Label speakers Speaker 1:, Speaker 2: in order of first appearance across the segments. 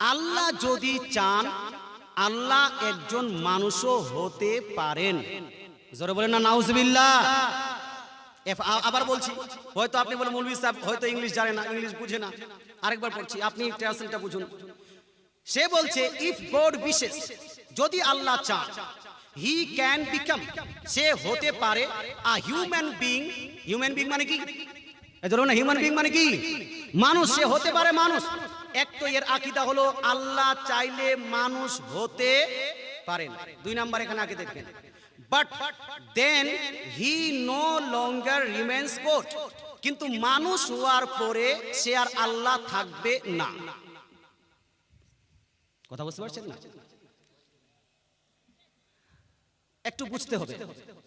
Speaker 1: আল্লাহ যদি চান, আল্লাহ একজন মানুষও হতে পারেন। জোরে বলেন না আ- আবার বলছি, হয়তো আপনি বলে মৌলভী সাহেব হয়তো ইংলিশ জানে না, ইংলিশ বুঝে না। আরেকবার পড়ছি, আপনি ট্রান্সলেটটা বুঝুন। সে বলছে ইফ গড বিশেষ যদি আল্লাহ চান হি ক্যান বিকাম সে হতে পারে a human being human being মানে কি? ধরুন হিউম্যান বিং মানে কি? মানুষ, সে হতে পারে মানুষ। এক তো এর আকিদা হলো আল্লাহ চাইলে মানুষ হতে পারেন দুই নাম্বার এখানে আগে দেখবেন। But then he no longer remains quote কিন্তু মানুষ হওয়ার পরে সে আর আল্লাহ থাকবে না। কথা বুঝতে পারছেন না? একটু বুঝতে হবে।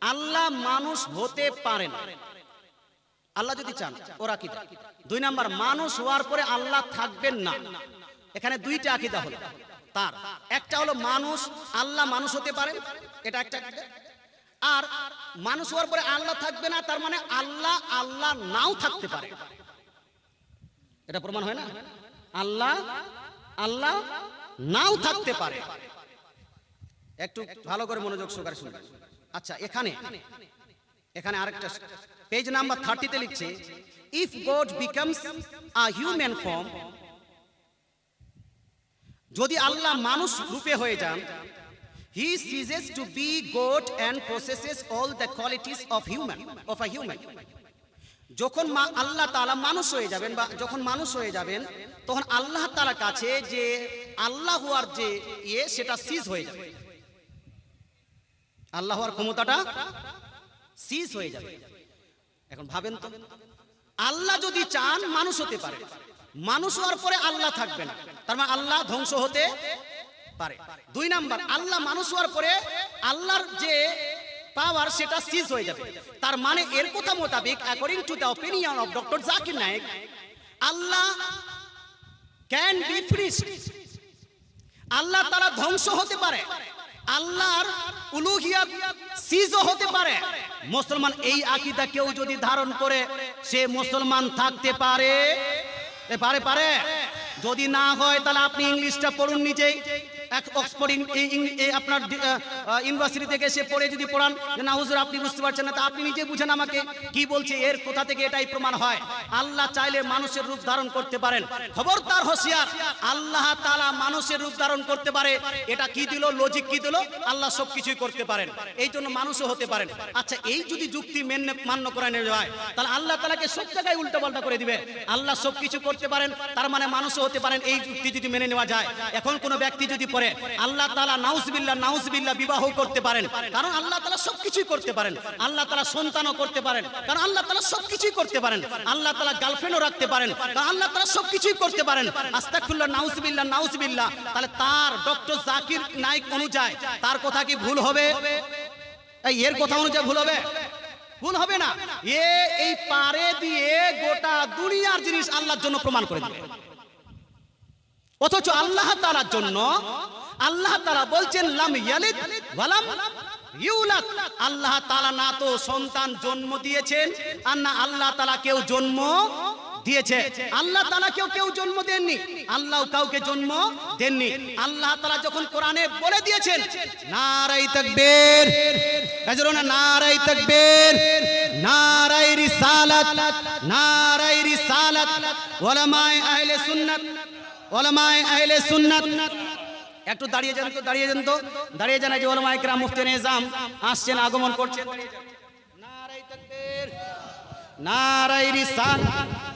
Speaker 1: আল্লাহ মানুষ হতে পারেন আল্লাহ যদি চান, ওরা কি দুই নাম্বার, মানুষ হওয়ার পরে আল্লাহ থাকবেন না। এখানে দুইটা আকিদা হলো। তার, একটা হলো মানুষ, আল্লাহ মানুষ হতে পারেন, এটা একটা আর মানুষ হওয়ার পরে আল্লাহ থাকবে না, তার মানে আল্লাহ আল্লাহ নাও থাকতে পারে। এটা প্রমাণ হয় না? আল্লাহ আল্লাহ নাও থাকতে পারে। একটু ভালো করে মনোযোগ সহকারে শুনবেন। আচ্ছা এখানে এখানে আরেকটা পেজ নাম্বার থার্টিতে লিখছে if God becomes a human form যদি আল্লাহ মানুষ রূপে হয়ে যান he ceases to be God and processes all the qualities of human of a human যখন মা আল্লাহ তাআলা মানুষ হয়ে যাবেন বা যখন মানুষ হয়ে যাবেন, তখন আল্লাহ তাআলা কাছে যে আল্লাহ হওয়ার যে ইয়ে সেটা সিজ হয়ে যাবে। আল্লাহ হওয়ার ক্ষমতাটা সিজ হয়ে যাবে। এখন ভাবেন তো, আল্লাহ যদি চান, মানুষ হতে পারে। মানুষ হওয়ার পরে আল্লাহ থাকবে না। তার মানে আল্লাহ ধ্বংস হতে পারে। দুই নাম্বার, আল্লাহ মানুষ হওয়ার পরে আল্লাহর যে পাওয়ার সেটা সিজ হয়ে যাবে। তার মানে এর কথা মোতাবেক according to the opinion of doctor Zakir Naik Allah can be ফ্রিস্ট আল্লাহ তারা ধ্বংস হতে পারে। আল্লাহর উলুহিয়াত সিজও হতে পারে। মুসলমান এই আকীদা কেউ যদি ধারণ করে, সে মুসলমান থাকতে পারে। পারে পারে। যদি না হয়, তাহলে আপনি ইংলিশটা পড়ুন নিজেই। এক অক্সফোর্ড আপনার ইউনিভার্সিটি থেকে সে পড়ে যদি পড়ান না হুজুর, আপনি বুঝতে পারছেন না, তা আপনি নিজে বুঝেন আমাকে। কি বলছে, এর কোথা থেকে এটাই প্রমাণ হয়? আল্লাহ চাইলে মানুষের রূপ ধারণ করতে পারেন। আল্লাহ তাআলা মানুষের রূপ ধারণ করতে পারে। এটা কি দিল? লজিক কি দিল? আল্লাহ সবকিছুই করতে পারেন। এই জন্য মানুষও হতে পারেন। আচ্ছা এই যদি যুক্তি মেনে মান্য করে নেওয়া হয়, তাহলে আল্লাহ তালাকে সব জায়গায় উল্টো পাল্টা করে দিবে। আল্লাহ সবকিছু করতে পারেন, তার মানে মানুষও হতে পারেন, এই যুক্তি যদি মেনে নেওয়া যায়। এখন কোনো ব্যক্তি যদি পড়ে আল্লাহ তাআলা নাউজবিল্লাহ নাউজবিল্লাহ বিবাহ করতে পারেন। কারণ আল্লাহ তাআলা সবকিছুই করতে পারেন। আল্লাহ তাআলা সন্তানও করতে পারেন। কারণ আল্লাহ তাআলা সবকিছুই করতে পারেন। আল্লাহ তাআলা গার্লফ্রেন্ডও রাখতে পারেন। কারণ আল্লাহ তাআলা সবকিছুই করতে পারেন। আস্তাগফিরুল্লাহ, নাউজবিল্লাহ নাউজবিল্লাহ। তাহলে তার ডক্টর জাকির নাইক অনুযায়ী তার কথা কি ভুল হবে? এই এর কথা অনুযায়ী ভুল হবে? ভুল হবে না। এ এই পারে দিয়ে গোটা দুনিয়ার জিনিস আল্লাহর জন্য প্রমাণ করে দিবে। অথচ আল্লাহ তাআলার জন্য আল্লাহ তাআলা বলছেন, লাম ইয়ালিদ ওয়ালাম ইউলাদ। আল্লাহ তাআলা না তো সন্তান জন্ম দিয়েছেন, আর না আল্লাহ তাআলা কেউ জন্ম দিয়েছে। আল্লাহ তাআলা কেউ কেউ জন্ম দেননি, আল্লাহ কাউকে জন্ম দেননি। আল্লাহ তাআলা যখন কোরআনে বলে দিয়েছেন, নারাই না নারাই তাকবীর। নারাই রিসালাত। নারাই রিসালাত। ওলামায়ে আহলে সুন্নাত। ওলামায়ে আহলে সুন্নাত। একটু দাঁড়িয়ে যান তো দাঁড়িয়ে যান তো দাঁড়িয়ে যান এই যে ওলামায়ে কিরাম মুফতি নিজাম আসছেন আগমন করছেন নারাই তাকবীর নারাই রিসালাত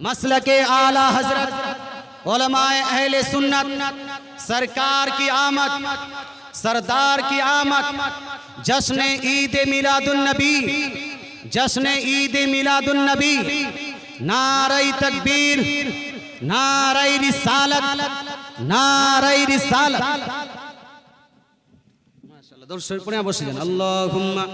Speaker 1: मसलक आला हजरत उलमाए अहले सुन्नत सरकार की आमद सरदार की आमद जश्न ईद मिलादुन नबी जश्न ईद मिलादुन नबी नारई तकबीर नारई रिसालत নারাই রিসাল। মাশাআল্লাহ দর্শক পড়ে বসে আল্লাহুম্মা।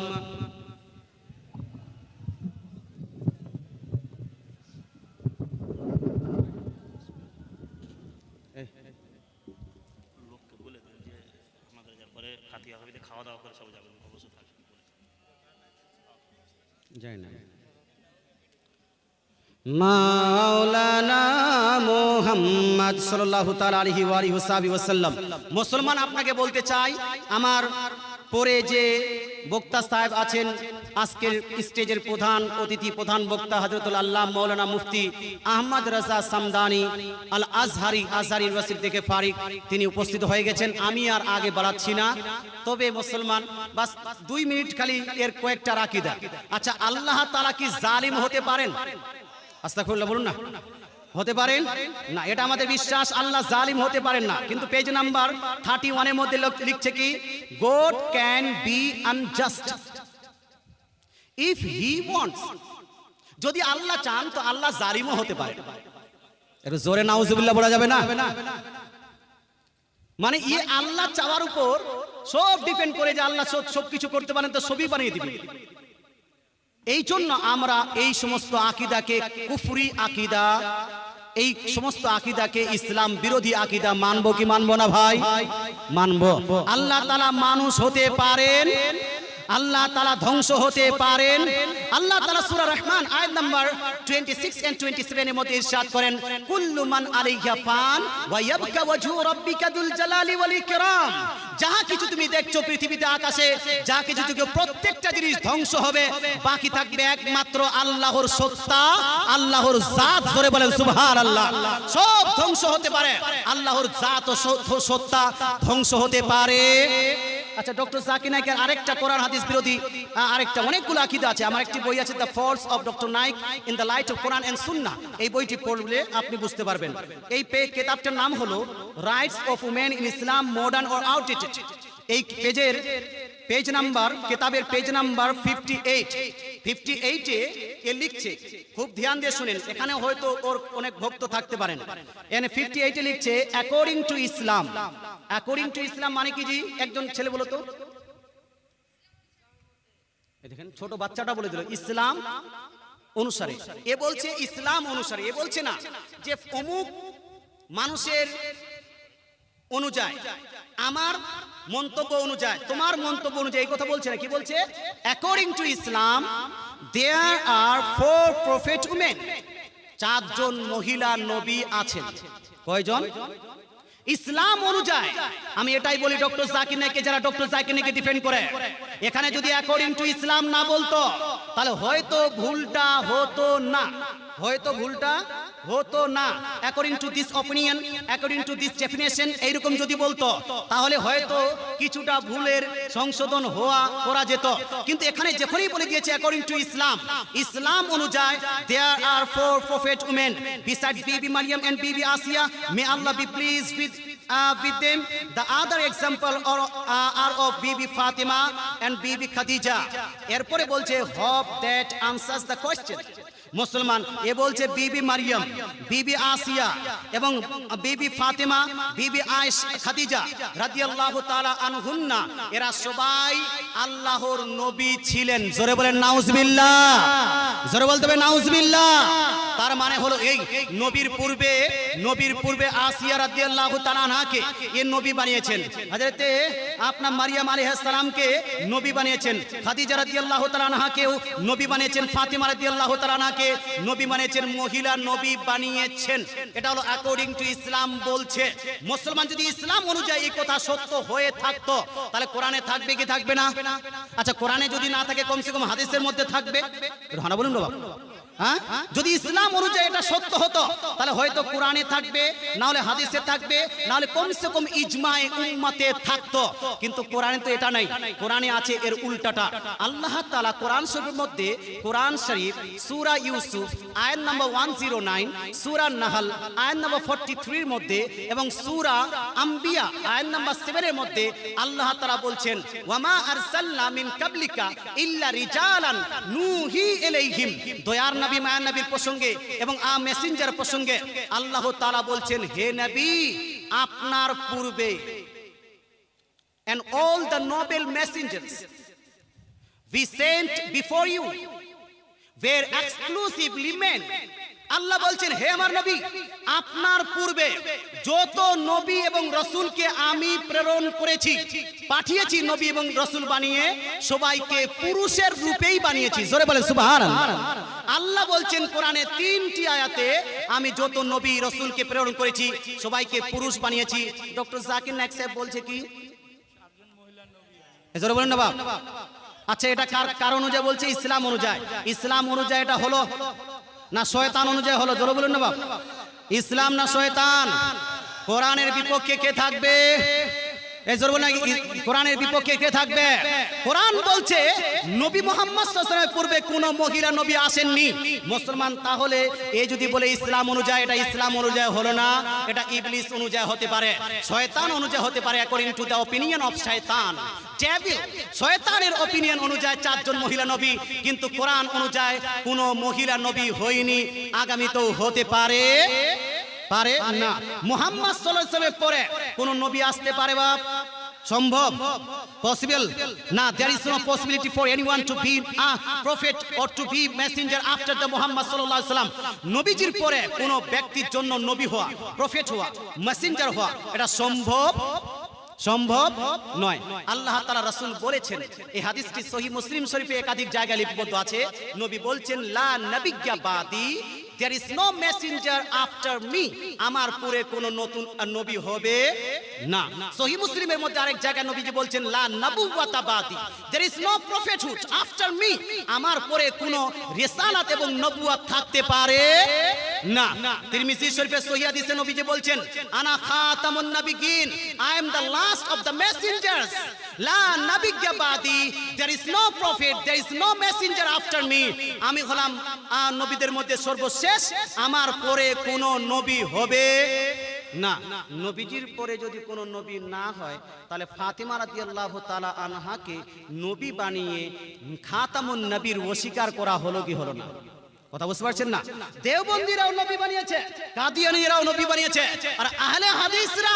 Speaker 1: মাওলানা মুহাম্মদ সাল্লাল্লাহু তাআলা আলাইহি ওয়া আলিহি ওয়াসাহবিহি ওয়াসাল্লাম। মুসলমান আপনাকে বলতে চাই, আমার পরে যে বক্তা সাহেব আছেন, আজকের স্টেজের প্রধান অতিথি, প্রধান বক্তা হজরতুল আল্লাহ মৌলানা মুফতি আহমদ রাজা সামদানি আল আজহারি আজহার ইউনিভার্সিটি থেকে ফারিক, তিনি উপস্থিত হয়ে গেছেন। আমি আর আগে বাড়াচ্ছি না। তবে মুসলমান, বাস দুই মিনিট খালি এর কয়েকটা রাকিদা আচ্ছা আল্লাহ তাআলা কি জালিম হতে পারেন? আস্তাগফিরুল্লাহ, বলুন না। হতে পারেন? না, এটা আমাদের বিশ্বাস, আল্লাহ জালিম হতে পারেন না। কিন্তু পেজ নাম্বার থার্টি ওয়ানের মধ্যে লিখছে কি? God can be unjust if he wants যদি আল্লাহ চান, তো আল্লাহ জালিমও হতে পারে একটু জোরে নাউজুবিল্লাহ বলা যাবে না? মানে ইয়ে আল্লাহ চাওয়ার উপর সব ডিপেন্ড করে যে আল্লাহ সব কিছু করতে পারেন, তো সবই বানিয়ে দিবেন। এই জন্য আমরা এই সমস্ত আকিদাকে, কুফরি আকিদা এই সমস্ত আকিদাকে ইসলাম বিরোধী আকিদা মানবো কি মানবো না ভাই? মানবো। আল্লাহ তালা মানুষ হতে পারেন আল্লাহ তালা ধ্বংস হতে পারেন। আল্লাহ তালা সূরা রহমান আয়াত নাম্বার 26 এন্ড 27 এর মধ্যে ইরশাদ করেন ফান ওয়াজহু রাব্বিকা দুল জালালি ওয়াল ইকরাম। যাহা কিছু তুমি দেখছ পৃথিবীতে আকাশে যা কিছু তুমি প্রত্যেকটা জিনিস ধ্বংস হবে, বাকি থাকবে একমাত্র আল্লাহর সত্তা, আল্লাহর জাত ধরে বলেন সুবহানাল্লাহ। সব ধ্বংস হতে পারে। আল্লাহর জাত ও সত্তা ধ্বংস হতে পারে। আচ্ছা ডক্টর জাকির নাইকের আরেকটা কোরআন হাদিস বিরোধী আরেকটা অনেকগুলো আকিদা আছে। আমার একটি বই আছে the falls of doctor Naik in the light of Quran and Sunnah এই বইটি পড়লে আপনি বুঝতে পারবেন। এই পে- কিতাবটার নাম হলো rights of women in Islam modern or outdated এই পেজের পেজ নাম্বার, কিতাবের page number fifty eight fifty এইটে এ লিখছে, খুব ধ্যান দিয়ে শুনেন, এখানে হয়তো ওর অনেক ভক্ত থাকতে পারেন। এখানে ফিফটি এইটে লিখছে according to Islam according to Islam মানে কি জি? একজন ছেলে বলো দেখেন, ছোট বাচ্চাটা বলে দিল, ইসলাম অনুসারে। এ বলছে ইসলাম অনুসারে, এ বলছে না যে অমুক মানুষের অনুযায়ী, আমার মন্তব্য অনুযায়ী, তোমার মন্তব্য অনুযায়ী কথা বলছে না, কি বলছে? According to Islam there are four prophet women চারজন মহিলা নবী আছেন। কয়জন? ইসলাম অনুযায়ী, আমি এটাই বলি ডক্টর জাকির নাইকে যারা ডক্টর জাকির নাইকে ডিফেন্ড করে। এখানে যদি অ্যাকর্ডিং টু ইসলাম না বলতো, তাহলে হয়তো ভুলটা হতো না। হয়তো ভুলটা হতো না according to this opinion according to this definition এইরকম যদি বলতো তাহলে হয়তো কিছুটা ভুলের সংশোধন হওয়া করা যেত কিন্তু এখানে যখনই বলে দিয়েছে অ্যাকর্ডিং টু ইসলাম ইসলাম অনুযায়ী there are four prophet women beside Bibi Mariam and Bibi Asiya may Allah be please with uh, with them. The other example are, uh, are of Bibi Fatima and Bibi Khadija. এরপরে বলছে hope that answers the question. মুসলমান, এ বলছে বিবি মারিয়াম, বিবি আসিয়া এবং বিবি ফাতেমা, বিবি আয়েশ, খাদিজা রাদিয়াল্লাহু তাআলা আনহুন্না, এরা সবাই আল্লাহর নবী ছিলেন। জোরে বলেন, নাউজুবিল্লাহ। জোরে বলতে হবে, নাউজুবিল্লাহ। তার মানে হলো এই নবীর পূর্বে নবীর পূর্বে আসিয়া রাদিয়াল্লাহু তাআলা আনহাকে এ নবী বানিয়েছেন। হযরতে আপনার মারিয়াম আলাইহিস সালামকে নবী বানিয়েছেন। খাদিজা রাদিয়াল্লাহু তাআলা আনহাকেও নবী বানিয়েছেন। ফাতিমা রাদিয়াল্লাহু তাআলা আনহাকে নবী বানিয়েছেন। মহিলা নবী বানিয়েছেন। এটা হলো অ্যাকর্ডিং টু ইসলাম বলছে। মুসলমান যদি ইসলাম অনুযায়ী এই কথা সত্য হয়ে থাকতো, তাহলে কোরআনে থাকবে কি থাকবে না? আচ্ছা কোরআনে যদি না থাকে, কমসে কম হাদিসের মধ্যে থাকবে। হানা বলুন বাবা। হ্যাঁ? যদি ইসলাম অনুযায়ী এটা সত্য হতো। তাহলে হয়তো কোরআনে থাকবে না হলে হাদিসে থাকবে না হলে কমসে কম ইজমায়ে উম্মতে থাকতো। কিন্তু কোরআনে তো এটা নাই। কোরআনে আছে এর উল্টাটা। আল্লাহ তাআলা কোরআন শরীফের মধ্যে কোরআন শরীফ, সূরা ইউসুফ, আয়াত নাম্বার 109 সূরা নাহল, আয়াত নাম্বার 43 এর মধ্যে এবং সূরা আম্বিয়া, আয়াত নাম্বার 7 এর মধ্যে আল্লাহ তাআলা বলছেন, ওয়ামা আরসালনা মিন কাবলিকা ইল্লা রিজালান নুহি ইলাইহিম। দয়ার নবী, মায়ার নবীর প্রসঙ্গে এবং আ মেসেঞ্জার প্রসঙ্গে আল্লাহ তালা বলছেন হে নবী আপনার পূর্বে and all the noble messengers we sent before you were exclusively men আল্লাহ বলছেন, হে আমার নবী, আপনার পূর্বে যত নবী এবং রসুলকে আমি প্রেরণ করেছি, পাঠিয়েছি নবী এবং রসুল বানিয়ে, সবাইকে পুরুষের রূপেই বানিয়েছি। জোরে বলে সুবহান আল্লাহ বলছেন, কোরআনে তিনটি আয়াতে আমি যত নবী, রসুলকে প্রেরণ করেছি, সবাইকে পুরুষ বানিয়েছি। ডক্টর জাকির নায়ক সাহেব বলছে কি? জোরে বলেন আচ্ছা এটা কার কার অনুযায়ী বলছে? ইসলাম অনুযায়ী। ইসলাম অনুযায়ী এটা হলো না শয়তান অনুযায়ী হলো, জোরে বলুন না বাপ। ইসলাম না শয়তান। কোরআনের বিপক্ষে কে থাকবে? বিপক্ষে কে থাকবে? বলছে, নবী পূর্বে কোনো মহিলা নবী আসেননি। মুসলমান তাহলে যদি বলে ইসলাম অনুযায়ী, এটা ইসলাম অনুযায়ী না, এটা অনুযায়ী হতে পারে, শয়তান অনুযায়ী হতে পারে টু অপিনিয়ন অফ শয়তান। শয়তানের অনুযায়ী চারজন মহিলা নবী, কিন্তু কোরআন অনুযায়ী কোনো মহিলা নবী হয়নি, আগামীতেও হতে পারে পারে না। মুহাম্মদ সাল্লাল্লাহু আলাইহি ওয়াসাল্লামের পরে কোন নবী আসতে পারে বাপ? সম্ভব? পসিবল না there is no possibility for anyone to be a prophet or to be messenger after the Muhammad সাল্লাল্লাহু আলাইহি সাল্লাম নবীজির পরে কোন ব্যক্তির জন্য নবী হওয়া প্রফেট হওয়া মেসেঞ্জার হওয়া, এটা সম্ভব? সম্ভব নয়। আল্লাহ তাআলা রাসূল বলেছেন, এই হাদিসটি সহিহ মুসলিম শরীফে একাধিক জায়গায় লিপিবদ্ধ আছে। নবী বলছেন, লা নাবিয়্যা বাদি there is no messenger after me আমার পরে কোনো নতুন নবী হবে না। সহি মুসলিমের মধ্যে আরেক জায়গায় নবীজি বলছেন, লা নাবুওয়াতা বাদি। There is no prophethood after me আমার পরে কোনো রিসালাত এবং নবুয়াত থাকতে পারে না, তিরমিজি শরীফের সহিহ হাদিসে নবীজি বলছেন, আনা খাতামুন নাবিয়িন I am the last of the messengers লা নাবিয়্যা বাদি there is no prophet there is no messenger after me আমি হলাম নবীদের মধ্যে সর্বশেষ, আমার পরে কোনো নবী হবে না। নবীজির পরে যদি কোনো নবী না হয়, তাহলে ফাতিমা রাদিয়াল্লাহু তাআলা আনহাকে নবী বানিয়ে খাতামুন নবীর অস্বীকার করা হলো কি হলো না? কথা বুঝতে পারছেন না? দেওবন্দিরাও নবী বানিয়েছে কাদিয়ানিরাও নবী বানিয়েছে। আর আহলে হাদিসরা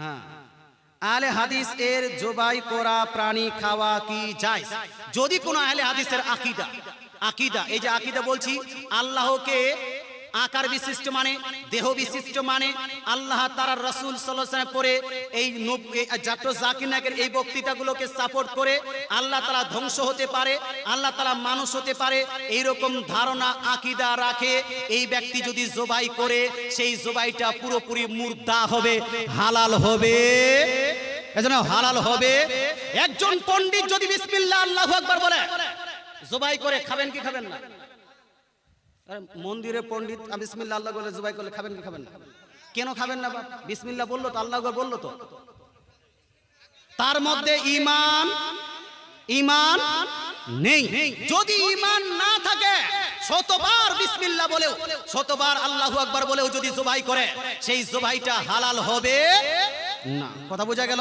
Speaker 1: হ্যাঁ। হাদিস এর জবাই করা, প্রাণী খাওয়া কি যায় যদি কোনো আহলে হাদিসের আকিদা আকিদা, এই যে আকিদা বলছি, আল্লাহকে আকার বিশিষ্ট মানে দেহ বিশিষ্ট মানে আল্লাহ তারা রসুল সাল্লাহ পরে এই জাটো জাকির এই বক্তৃতাগুলোকে সাপোর্ট করে আল্লাহ তারা ধ্বংস হতে পারে, আল্লাহ তারা মানুষ হতে পারে এই রকম ধারণা, আকীদা রাখে, এই ব্যক্তি যদি জবাই করে, সেই জবাইটা পুরোপুরি মুর্দা হবে, হালাল হবে। হালাল হবে। একজন পণ্ডিত যদি বিসমিল্লাহ আল্লাহু আকবার বলে, জবাই করে খাবেন কি খাবেন না? মন্দিরে পণ্ডিত আহ, বিসমিল্লাহ আল্লাহ বলে জবাই করলে খাবেন কি খাবেন না? কেন খাবেন না বিসমিল্লা বলল তো আল্লাহ বলল তো। তার মধ্যে ইমান ইমান নেই। যদি ইমান না থাকে শতবার বিসমিল্লাহ বলেও শতবার আল্লাহু আকবার বলেও যদি জবাই করে সেই জবাইটা হালাল হবে না। কথা বোঝা গেল?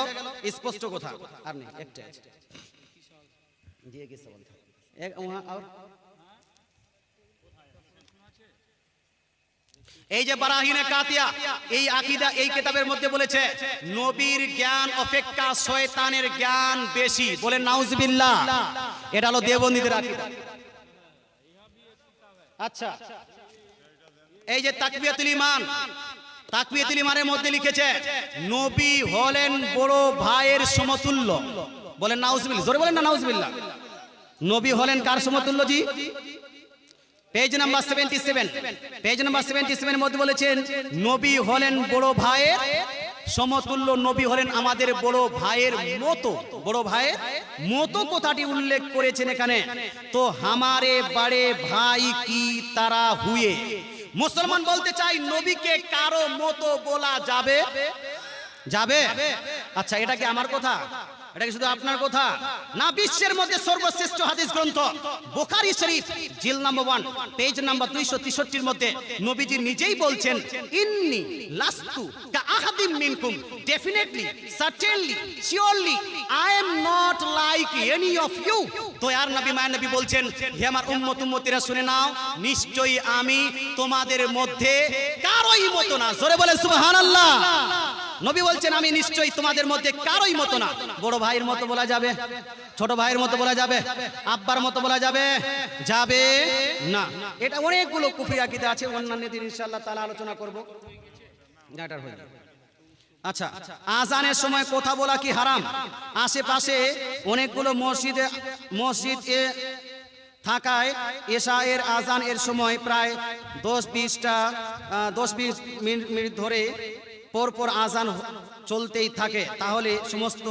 Speaker 1: স্পষ্ট কথা। আর নেই একটা দিয়ে গেছে আর এই যে বারাহিনে কাতিয়া, এই আকীদা এই কিতাবের মধ্যে বলেছে, নবীর জ্ঞান অপেক্ষা শয়তানের জ্ঞান বেশি। বলেন নাউজুবিল্লাহ, এটা হলো দেবন্দীদের আকিদা। আচ্ছা এই যে তাকবিয়াতুল ইমান তাকবিয়াতুল ইমানের মধ্যে লিখেছে, নবী হলেন বড় ভাইয়ের সমতুল্য। বলেন নাউজুবিল্লাহ, জোরে বলেন না নাউজুবিল্লাহ। নবী হলেন কার সমতুল্য জি? Page number seventy seven page number seventy seven মধ্যে বলেছেন নবী হলেন বড় ভাইয়ের সমতুল্য নবী হলেন আমাদের বড় ভাইয়ের মতো। বড় ভাইয়ের মতো কথাটি উল্লেখ করেছেন এখানে। তো হামারে বাড়ে ভাই কি তারা হুয়ে? মুসলমান বলতে চাই নবীকে কারও মতো বলা যাবে? যাবে? আচ্ছা এটা কি আমার কথা? এটা কি শুধু আপনার কথা? না, বিশ্বের মধ্যে সর্বশ্রেষ্ঠ হাদিস গ্রন্থ বোখারি শরীফ, জিল নাম্বার ওয়ান, পেজ নাম্বার দুইশো তেষট্টির মধ্যে নবীজি নিজেই বলছেন, ইন্নি লাস্তু কা আহাদিম মিনকুম। Definitely certainly surely I am not like any of you তো আর নবী, মায়ের নবী বলছেন, হে আমার উম্মত, উম্মতিরা, শুনে নাও, নিশ্চয়ই আমি তোমাদের মধ্যে কারোই মতো না। জোরে বলে সুবহানাল্লাহ! নবী বলছেন, আমি নিশ্চয়ই তোমাদের মধ্যে কারোই মতো না। বড় ভাইয়ের মতো বলা যাবে, ছোট ভাইয়ের মতো বলা যাবে, আব্বার মতো বলা যাবে যাবে না। এটা অনেকগুলো কুফরি আকিদে আছে, অন্যান্য দিন ইনশাআল্লাহ তাআলা আলোচনা করব। হয়ে যাবে। আচ্ছা আজানের সময় কথা বলা কি হারাম? আশেপাশে অনেকগুলো মসজিদে, মসজিদ এ থাকায় এশা এর আজান এর সময় প্রায় দশ বিশটা দশ বিশ মিনিট ধরে পর পর আজান চলতেই থাকে তাহলে সমস্ত